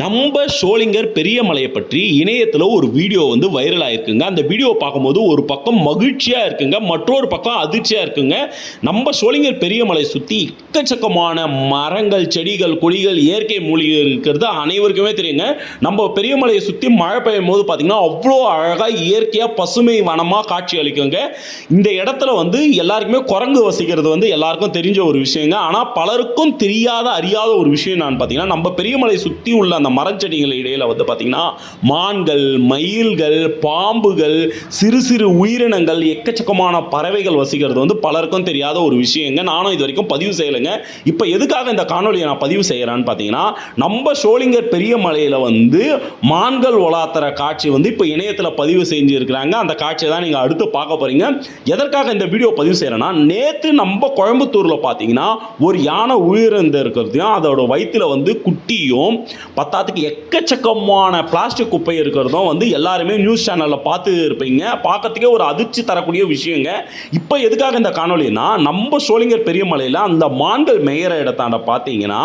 நம்ம ஷோலிங்கர் பெரிய மலையை பற்றி இணையத்தில் ஒரு வீடியோ வந்து வைரல் ஆயிருக்குங்க. அந்த வீடியோ பார்க்கும்போது ஒரு பக்கம் மகிழ்ச்சியாக இருக்குங்க மற்றொரு பக்கம் அதிர்ச்சியாக இருக்குங்க. நம்ம ஷோலிங்கர் பெரிய மலையை சுற்றி எக்கச்சக்கமான மரங்கள் செடிகள் கொடிகள் இயற்கை மூலிகை இருக்கிறது அனைவருக்குமே தெரியுங்க. நம்ம பெரிய மலையை சுற்றி மழை பெய்யும் போது பார்த்தீங்கன்னா அவ்வளோ அழகாக இயற்கையாக பசுமை வனமாக காட்சி அளிக்குங்க. இந்த இடத்துல வந்து எல்லாருக்குமே குரங்கு வசிக்கிறது வந்து எல்லாருக்கும் தெரிஞ்ச ஒரு விஷயங்க. ஆனால் பலருக்கும் தெரியாத அறியாத ஒரு விஷயம் நான் பார்த்தீங்கன்னா நம்ம பெரியமலை சுற்றி உள்ள அந்த மரச்செடிகள் இடையில வந்து பார்த்தீங்கன்னா மான்கள் மயில்கள் பாம்புகள் சிறு சிறு உயிரினங்கள் எக்கச்சக்கமான பறவைகள் வசிக்கிறது வந்து பலருக்கும் தெரியாத ஒரு விஷயங்க. நானும் இது வரைக்கும் பதிவு செய்யலைங்க. இப்போ எதுக்காக இந்த காணொலியை நான் பதிவு செய்கிறேன்னு பார்த்தீங்கன்னா நம்ம ஷோலிங்கர் பெரிய மலையில் வந்து மான்கள் ஒலாத்துற காட்சி வந்து இப்போ இணையத்தில் பதிவு செஞ்சுருக்கிறாங்க. அந்த காட்சியை தான் நீங்கள் அடுத்து பார்க்க போகிறீங்க எதற்காக இந்த வீடியோ பதிவு செய்கிறேன்னா நேற்று நம்ம கோயம்புத்தூரில் பார்த்தீங்கன்னா ஒரு யானை உயிரிழந்து இருக்கிறதையும் அதோட வயிற்றில் வந்து குட்டியும் பத்தாத்துக்கு எக்கச்சக்கமான பிளாஸ்டிக் குப்பை இருக்கிறதும் வந்து எல்லாருமே நியூஸ் சேனலில் பார்த்து இருப்பீங்க. பார்க்கறதுக்கே ஒரு அதிர்ச்சி தரக்கூடிய விஷயங்க. இப்போ எதுக்காக இந்த காணொலினா நம்ம சோழிங்கர் பெரியமலையில் அந்த மா ஆண்கள் மேயிற இடத்தாண்ட பார்த்தீங்கன்னா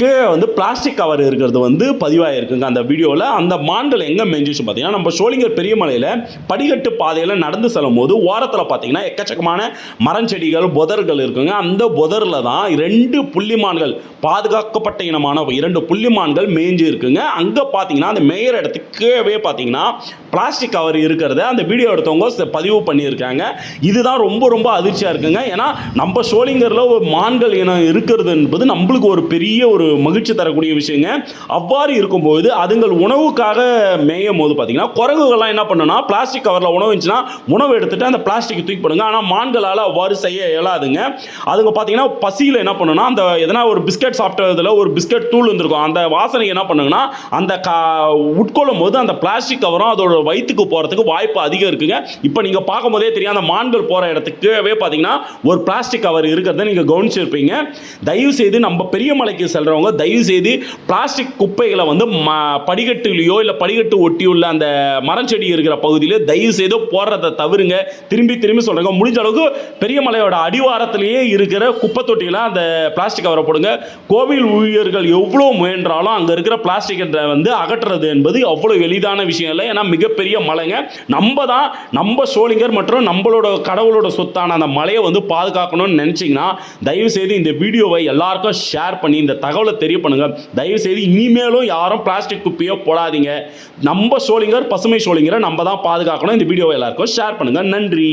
கீழே வந்து பிளாஸ்டிக் கவர் இருக்கிறது வந்து பதிவாயிருக்குங்க. அந்த வீடியோவில் அந்த மான்கள் எங்கே மேய்ஞ்சிச்சு பார்த்தீங்கன்னா நம்ம சோழிங்கர் பெரியமலையில் படிக்கட்டு பாதையில் நடந்து செல்லும் போது ஓரத்தில் பார்த்தீங்கன்னா எக்கச்சக்கமான மரஞ்செடிகள் புதர்கள் இருக்குங்க. அந்த புதரில் தான் ரெண்டு புள்ளிமான்கள் பாதுகாக்கப்பட்ட இனமான இரண்டு புள்ளிமான்கள் மேய்ஞ்சு இருக்குங்க. அங்கே பார்த்தீங்கன்னா அந்த மேயர் இடத்துக்கு கீழே பார்த்தீங்கன்னா பிளாஸ்டிக் கவர் இருக்கிறத அந்த வீடியோ எடுத்தவங்க பதிவு பண்ணியிருக்காங்க. இதுதான் ரொம்ப ரொம்ப அதிர்ச்சியாக இருக்குங்க. ஏன்னா நம்ம சோழிங்கரில் ஒரு மான்கள் இனம் இருக்கிறது என்பது நம்மளுக்கு ஒரு பெரிய ஒரு மகிழ்ச்சி தரக்கூடிய விஷயங்க. அவ்வாறு இருக்கும்போது அதுங்கள் உணவுக்காக மேயும் போது பார்த்தீங்கன்னா குரங்குகள்லாம் என்ன பண்ணுன்னா பிளாஸ்டிக் கவரில் உணவு இருந்துச்சுன்னா உணவு எடுத்துட்டு அந்த பிளாஸ்டிக் தூக்கி போடுங்க. ஆனால் மான்களால் அவ்வாறு செய்ய இயலாதுங்க. அதுங்க பார்த்தீங்கன்னா பசியில் என்ன பண்ணுன்னா அந்த எதனா ஒரு பிஸ்கட் சாப்பிட்டதில் ஒரு பிஸ்கட் தூள் இருந்திருக்கும். அந்த வாசனை என்ன பண்ணுங்கன்னா அந்த கா உட்கொள்ளும் போது அந்த பிளாஸ்டிக் கவரும் அதோட வயிற்றுக்கு போகிறதுக்கு வாய்ப்பு அதிகம் இருக்குங்க. இப்போ நீங்கள் பார்க்கும் போதே தெரியும் அந்த மான்கள் போகிற இடத்துக்குவே பார்த்தீங்கன்னா ஒரு பிளாஸ்டிக் கவர் இருக்கிறத நீங்கள் கவனிச்சிருப்பீங்க. தயவு செய்து நம்ம பெரிய மலைக்கு இருக்கிறவங்க தயவு செய்து பிளாஸ்டிக் குப்பைகளை வந்து ம படிக்கட்டுலையோ இல்லை படிக்கட்டு ஒட்டியுள்ள அந்த மரச்செடி இருக்கிற பகுதியில தயவு செய்து போடுறதை தவிருங்க. திரும்பி திரும்பி சொல்கிறேங்க முடிஞ்ச அளவுக்கு பெரிய மலையோட அடிவாரத்திலேயே இருக்கிற குப்பை தொட்டியில் அந்த பிளாஸ்டிக் கவரை போடுங்க. கோவில் ஊழியர்கள் எவ்வளோ முயன்றாலும் அங்கே இருக்கிற பிளாஸ்டிக் வந்து அகற்றுறது என்பது அவ்வளோ எளிதான விஷயம் இல்லை. ஏன்னா மிகப்பெரிய மலைங்க. நம்ம தான் நம்ம சோழிங்கர் மற்றும் நம்மளோட கடவுளோட சொத்தான அந்த மலையை வந்து பாதுகாக்கணும்னு நினச்சிங்கன்னா தயவு செய்து இந்த வீடியோவை எல்லாருக்கும் ஷேர் பண்ணி இந்த தகவலை தெரிய பண்ணுங்க தயவு செய்து இனிமேலும் யாரும் பிளாஸ்டிக் குப்பையோ போடாதீங்க. நம்ம சோளிங்கர் பசுமை சோளிங்கரை நம்ம தான் பாதுகாக்கணும். இந்த வீடியோவை எல்லாருக்கும் ஷேர் பண்ணுங்க. நன்றி.